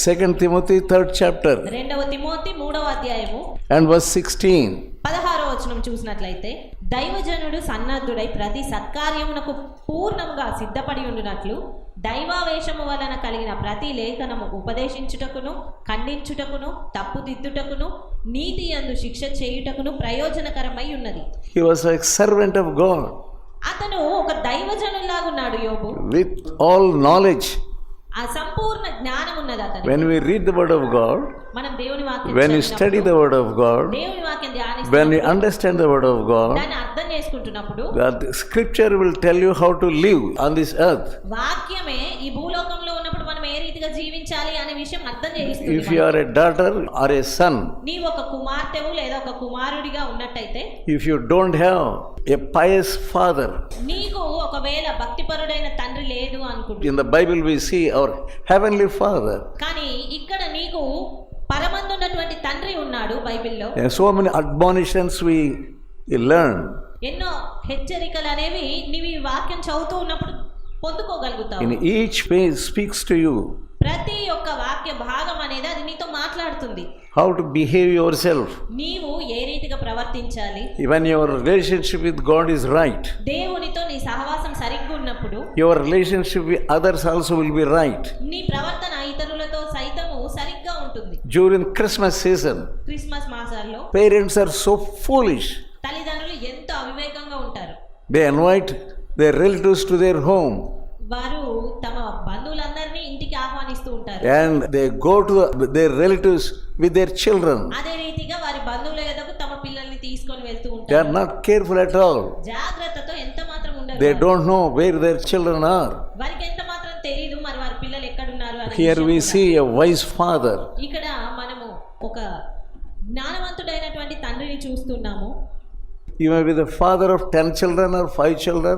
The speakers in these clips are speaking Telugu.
Second Timothy, third chapter, రెండవ తిమోతి మూడవ అధ్యాయము and verse 16. పదహారో వచనం చూసినట్లయితే దైవజనుడు సన్నద్ధుడై ప్రతి సత్కార్యమునకు పూర్ణముగా సిద్ధపడి ఉండునట్లు దైవావేశము వలన కలిగిన ప్రతి లేఖనము ఉపదేశించుటకును ఖండించుటకును తప్పుదిద్దుటకును నీతి అందు శిక్ష చేయుటకును ప్రయోజనకరమై ఉన్నది He was like servant of God అతను ఒక దైవజనులాగున్నాడు యోబు with all knowledge. ఆ సంపూర్ణ జ్ఞానం ఉన్నది When we read the word of God, మనం దేవుని వాక్యం when we study the word of God, దేవుని వాక్యం when we understand the word of God, దాన్ని అర్థం చేసుకుంటున్నప్పుడు the scripture will tell you how to live on this earth. వాక్యమే ఈ భూలోకంలో ఉన్నప్పుడు మనం ఏ రీతిగా జీవించాలి అనే విషయం అర్థం If చేయిస్తుంది you are a daughter or a son, నీవు ఒక కుమార్తెవు లేదా ఒక కుమారుడిగా ఉన్నట్టయితే if you don't have a pious father, నీకు ఒకవేళ భక్తిపరుడైన తండ్రి లేదు అనుకుంటు in the Bible we see our heavenly father. కానీ ఇక్కడ నీకు పరమందున్నటువంటి తండ్రి ఉన్నాడు బైబిల్లో so many admonitions we learn. ఎన్నో హెచ్చరికలు అనేవి నీవు ఈ వాక్యం చదువుతూ ఉన్నప్పుడు పొందుకోగలుగుతాం each phase speaks to you ప్రతి ఒక్క వాక్య భాగం అనేది అది నీతో మాట్లాడుతుంది. How to behave your self నీవు ఏ రీతిగా ప్రవర్తించాలి? Even your relationship with God is right దేవునితో నీ సహవాసం సరిగ్గా ఉన్నప్పుడు your relationship with others also will be right నీ ప్రవర్తన ఇతరులతో సైతము సరిగ్గా ఉంటుంది. జూరింగ్ క్రిస్మస్ సీజన్ క్రిస్మస్ మాసాల్లో పేరెంట్స్ ఆర్ సో ఫూలిష్ తల్లిదండ్రులు ఎంతో అవివేకంగా ఉంటారు. They invite their relatives to their home వారు తమ బంధువులందరినీ ఇంటికి ఆహ్వానిస్తూ ఉంటారు and they go to the- their relatives with their children. అదే రీతిగా వారి బంధువుల ఎదుగు తమ పిల్లల్ని తీసుకొని వెళ్తూ They ఉంటారు are not careful at all. జాగ్రత్తతో ఎంత మాత్రం ఉండరు They వారు. don't know where their children are. వారికి ఎంత మాత్రం తెలియదు మరి వారి పిల్లలు ఎక్కడున్నారు అనే Here విషయం we కూడా. see a wise father. ఇక్కడ మనము ఒక జ్ఞానవంతుడైనటువంటి తండ్రిని చూస్తున్నాము You may be the father of 10 children or 5 children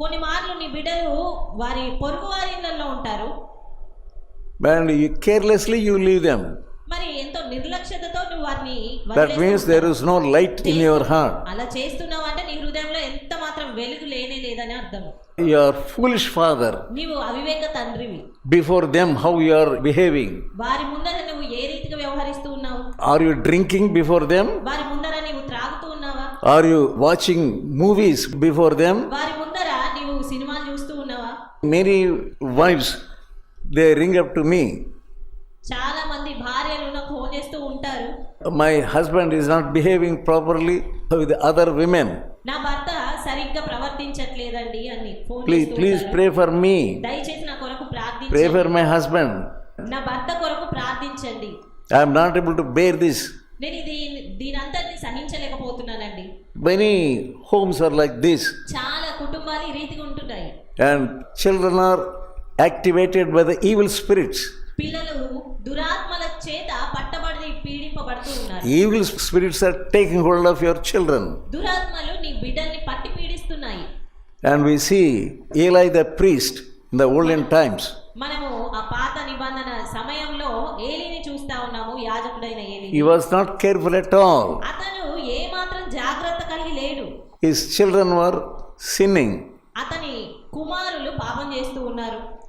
కొన్ని మార్లు నీ బిడ్డలు వారి పొరుగు వారి ఇళ్ళలో ఉంటారు And you carelessly you leave them. మరి ఎంతో నిర్లక్ష్యతతో నువ్వు వారిని వదిలేస్తూ means there is no light in your heart. అలా చేస్తున్నావు అంటే నీ హృదయంలో ఎంత మాత్రం వెలుగు లేనే లేదని అర్థం Your foolish father, నీవు అవివేక తండ్రివి before them, how you are behaving. వారి ముందర నువ్వు ఏ రీతిగా వ్యవహరిస్తూ ఉన్నావు Are you drinking before them? వారి ముందర నీవు త్రాగుతూ ఉన్నావా Are you watching movies before them? వారి ముందర నీవు సినిమాలు చూస్తూ Many wives, they ring up to me. చాలా మంది భార్యలు నాకు ఫోన్ చేస్తూ ఉంటారు My husband is not behaving properly with other women. నా భర్త సరిగ్గా ప్రవర్తించట్లేదండి అని ఫోన్ please ఉంటారు. pray for me. దయచేసి నా కొరకు Pray ప్రార్థించండి for my husband. నా భర్త కొరకు ప్రార్థించండి I am not able to bear this. నేను ఇది దీనంతటిని సహించలేకపోతున్నానండి Many homes are like this, చాలా కుటుంబాలు ఈ రీతిగా ఉంటున్నాయి and children are activated by the evil spirits. పిల్లలు దురాత్మల చేత పట్టబడి పీడింపబడుతూ ఉన్నారు Evil spirits are taking hold of your children. దురాత్మలు నీ బిడ్డల్ని పట్టి పీడిస్తున్నాయి And we see Eli the priest in the olden times. మనము ఆ పాత నిబంధన సమయంలో ఏలిని చూస్తా ఉన్నాము యాజకుడైన ఏలి He was not careful at all. అతను ఏ మాత్రం జాగ్రత్త కలిగి లేడు His children were sinning.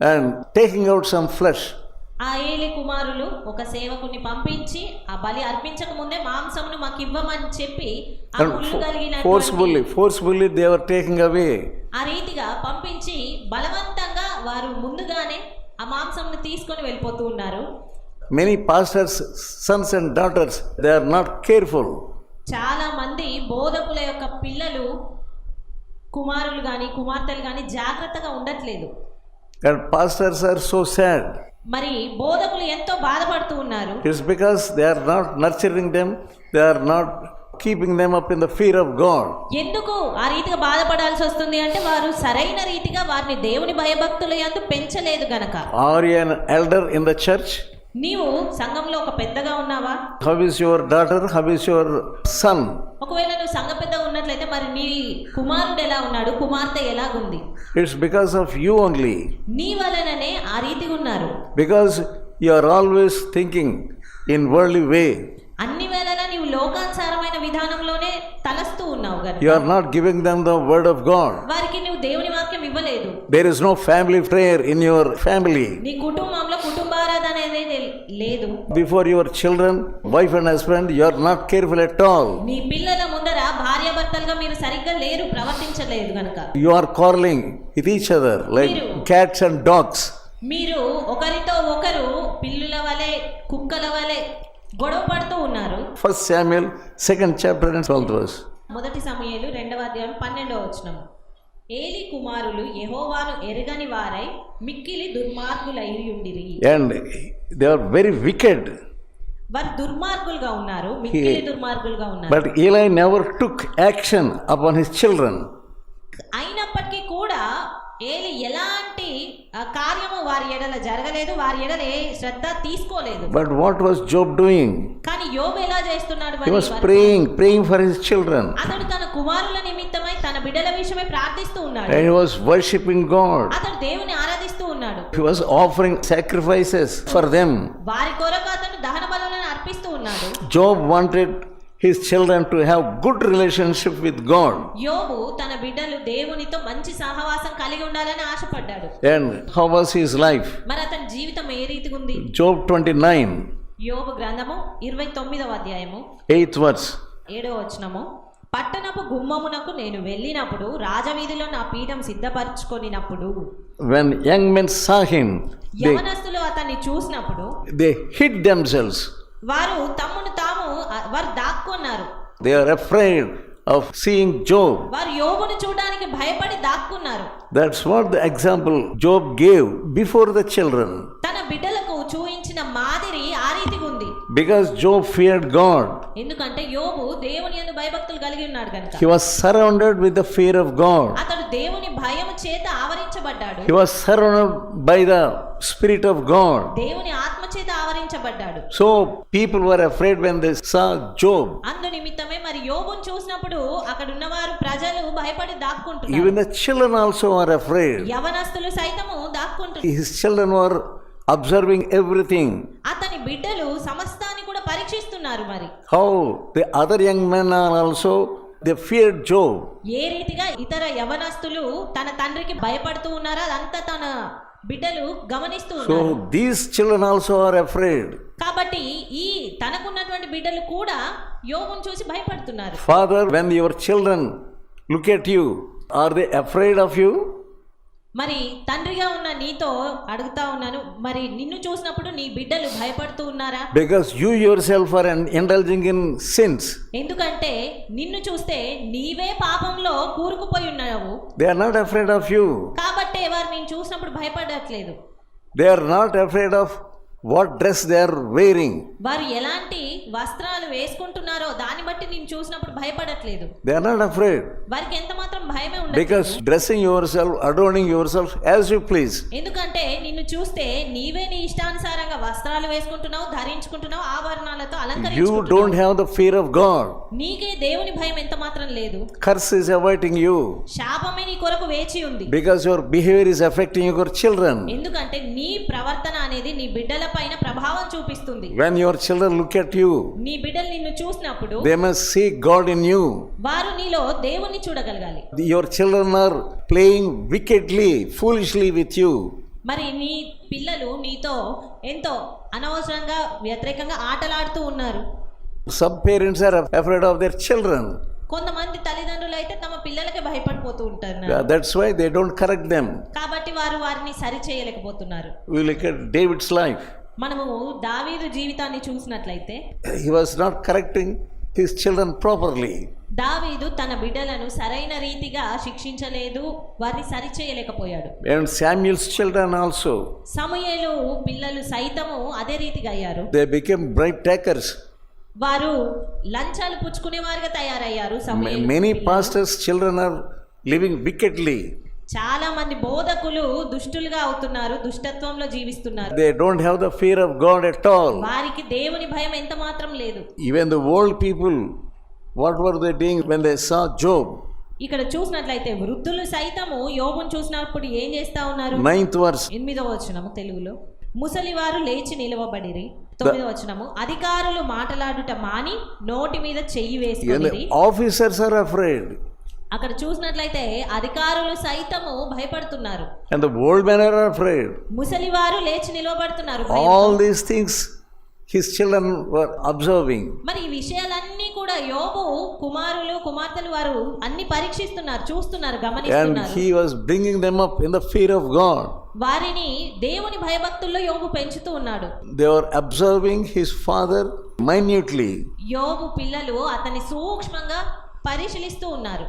and taking out some flesh. ఆ ఏలి కుమారులు ఒక సేవకుని పంపించి ఆ బలి అర్పించక ముందే మాంసమును మాకు ఇవ్వమని చెప్పి forcefully they were taking away. ఆ రీతిగా పంపించి బలవంతంగా వారు ముందుగానే ఆ మాంసంను తీసుకొని వెళ్ళిపోతూ ఉన్నారు. Many pastors' sons and daughters, they are not careful. చాలా మంది బోధకుల యొక్క పిల్లలు కుమారులు కానీ కుమార్తెలు కానీ జాగ్రత్తగా ఉండట్లేదు. And pastors are so sad. మరి బోధకులు ఎంతో బాధపడుతూ ఉన్నారు It's because they are not nurturing them, they are not keeping them up in the fear of God. ఎందుకు ఆ రీతిగా బాధపడాల్సి వస్తుంది అంటే వారు సరైన రీతిగా వారిని దేవుని భయభక్తుల యందు పెంచలేదు గనక Are you an elder in the church? నీవు సంఘంలో ఒక పెద్దగా ఉన్నావా? How your daughter how your son ఒకవేళ నువ్వు సంఘ పెద్ద ఉన్నట్లయితే మరి నీ కుమారుడు ఎలా ఉన్నాడు? కుమార్తె ఎలా ఉంది it's because of you only నీ వలననే ఆ రీతి ఉన్నారు. Because you are always thinking in worldly way అన్ని వేళల నీవు లోకానుసారమైన విధానంలోనే తలస్తూ ఉన్నావు గనుక. Are not giving them the word of God వారికి నీవు దేవుని వాక్యం ఇవ్వలేదు. There is family prayer in your family లేదు. Before your children wife and husband you are not careful at all మీ పిల్లల ముందర భార్య భర్తలుగా మీరు సరిగ్గా లేరు ప్రవర్తించలేదు గనుక. You are calling it each other like cats and dogs మీరు ఒకరితో ఒకరు పిల్లల వలే కుక్కల వలే గొడవ పడుతూ ఉన్నారు. First Samuel second chapter and twelfth verse మొదటి సమయంలో రెండవ అధ్యాయం పన్నెండవ వచ్చినాము ఏలి కుమారులు యెహోవాను ఎరగని వారై మిక్కిలి దుర్మార్గులైయుండిరి And they are very wicked. వారు దుర్మార్గులుగా ఉన్నారు మిక్కిలి దుర్మార్గులుగా ఉన్నారు But Eli never took action upon his children. అయినప్పటికీ కూడా ఏలి ఎలాంటి ఆ, కార్యము వారి ఎడల జరగలేదు వారి ఎడల ఏ శ్రద్ధ తీసుకోలేదు But what was Job doing? కానీ యోబు ఎలా చేస్తున్నాడు was వారి- praying, praying for his children. అతడు తన కుమారుల నిమిత్తమై తన బిడ్డల విషయమై ప్రార్థిస్తూ ఉన్నాడు he was worshipping God. అతడు దేవుని ఆరాధిస్తూ ఉన్నాడు He was offering sacrifices for them. వారి కొరకు అతను దహన బలులను అర్పిస్తూ ఉన్నాడు Job wanted his children to have good relationship with God. యోబు తన బిడ్డలు దేవునితో మంచి సహవాసం కలిగి ఉండాలని ఆశపడ్డాడు And how was his life? మరి అతని జీవితం ఏ రీతిగా ఉంది Job 29, యోబు గ్రంథము ఇరవై తొమ్మిదవ అధ్యాయము 8th verse. ఏడవ వచనము పట్టణపు గుమ్మమునకు నేను వెళ్ళినప్పుడు రాజవీధిలో నా పీఠం సిద్ధపరచుకొనినప్పుడు When young men saw him, they, యవనస్తులు అతన్ని చూసినప్పుడు they hid themselves. వారు తమ్మును వారు దాక్కున్నారు They are afraid of seeing Job. వారు యోబును చూడడానికి భయపడి దాక్కున్నారు That's what the example Job gave before the children. తన బిడ్డలకు చూయించిన మాదిరి ఆ రీతిగా ఉంది Because Job feared God. ఎందుకంటే యోబు దేవుని యందు భయభక్తులు కలిగి ఉన్నాడు కనుక He was surrounded with the fear of God. అతడు దేవుని భయము చేత ఆవరించబడ్డాడు He was surrounded by the Spirit of God. దేవుని అవమానించబడ్డాడు so people were afraid when they saw Job అందు నిమిత్తమే మరి యోబును చూసినప్పుడు అక్కడ ఉన్నవారు ప్రజలు భయపడి దాక్కుంటున్నారు. Even the children also are afraid యవనస్తులు సైతము దాక్కుంటున్నారు his children were observing everything అతని బిడ్డలు సమస్తాన్ని కూడా పరీక్షిస్తున్నారు మరి. How the other young men are also they fear Job ఏ రీతిగా ఇతర యవనస్తులు తన తండ్రికి భయపడుతూ ఉన్నారా అదంతా తన బిడ్డలు గమనిస్తూ so these children also are afraid కాబట్టి ఈ తనకున్నటువంటి బిడ్డలు కూడా యోగును చూసి భయపడుతున్నారు. Father when your children look at you are they afraid of you మరి తండ్రిగా ఉన్న నీతో అడుగుతా ఉన్నాను మరి నిన్ను చూసినప్పుడు నీ బిడ్డలు భయపడుతూ ఉన్నారా? Because you yourself are indulging in sins ఎందుకంటే నిన్ను చూస్తే నీవే పాపంలో కూరుకుపోయి ఉన్నావు. They are not afraid of you కా నేను చూసినప్పుడు భయపడట్లేదు. They are not afraid of what dress they are wearing వారు ఎలాంటి వస్త్రాలు వేసుకుంటున్నారో దాన్ని బట్టి నేను చూసినప్పుడు భయపడట్లేదు. దే ఆర్ నాట్ అఫ్రేడ్ వారికి ఎంత మాత్రం భయమే ఉండదు because dressing your self adorning your self as you please ఎందుకంటే నిన్ను చూస్తే నీవే నీ ఇష్టానుసారంగా వస్త్రాలు వేసుకుంటున్నావు ధరించుకుంటున్నావు ఆభరణాలతో అలంకరించుకుంటున్నావు. You don't have the fear of God నీకే దేవుని భయం ఎంత మాత్రం లేదు. కర్స్ ఇస్ అవాయిటింగ్ యు శాపమే నీ కొరకు వేచి ఉంది. Because your behaviour is affecting your children ఎందుకంటే నీ ప్రవర్తన అనేది నీ బిడ్డలపైన ప్రభావం చూపిస్తుంది. When your children look at you నీ బిడ్డలు నిన్ను చూసినప్పుడు they must see God in you వారు నీలో దేవుని చూడగలగాలి. Your children are playing wickedly foolishly with you మరి నీ పిల్లలు నీతో ఎంతో అనవసరంగా వ్యతిరేకంగా ఆటలాడుతూ ఉన్నారు. Some parents are afraid of their children కొంతమంది తల్లిదండ్రులు అయితే తమ పిల్లలకి భయపడిపోతూ ఉంటారు that's why they don't correct them కాబట్టి వారు వారిని సరి చేయలేకపోతున్నారు. డేవిడ్స్ లైఫ్ మనము దావీదు జీవితాన్ని చూసినట్లయితే he was not correcting his children properly దావీదు తన బిడ్డలను సరైన రీతిగా శిక్షించలేదు వారిని సరి చేయలేకపోయాడు. అండ్ శామ్యూల్స్ చిల్డ్రన్ ఆల్సో సమయంలో పిల్లలు సైతము అదే రీతిగా అయ్యారు. దే బికేమ్ బ్రైట్ టేకర్స్ వారు లంచాలు పుచ్చుకునే వారిగా తయారయ్యారు many pastors children are living wickedly చాలా మంది బోధకులు దుష్టులుగా అవుతున్నారు దుష్టత్వంలో జీవిస్తున్నారు. They don't have the fear of God at వారికి దేవుని భయం ఎంత మాత్రం లేదు. Even the old people what were they doing when they saw Job ఇక్కడ చూసినట్లయితే వృద్ధులు సైతము యోగం చూసినప్పుడు ఏం చేస్తా ఉన్నారు? నైన్త్ వర్స్ ఎనిమిదవ వచ్చినము తెలుగులో. ముసలివారు లేచి నిలవబడిరి తొమ్మిదో వచనము అధికారులు మాటలాడుట మాని నోటి మీద చెయ్యి వేసుకొని the officers are afraid. అక్కడ చూసినట్లయితే అధికారులు సైతము భయపడుతున్నారు the old men are afraid. ముసలివారు లేచి నిలవబడుతున్నారు All భయంతో. these things his children were observing. మరి ఈ విషయాలన్నీ కూడా యోబు కుమారులు కుమార్తెలు వారు అన్ని పరీక్షిస్తున్నారు చూస్తున్నారు And గమనిస్తున్నారు he was bringing them up in the fear of God. వారిని దేవుని భయభక్తుల్లో యోబు పెంచుతూ ఉన్నాడు They were observing his father minutely. యోబు పిల్లలు అతన్ని సూక్ష్మంగా పరిశీలిస్తూ ఉన్నారు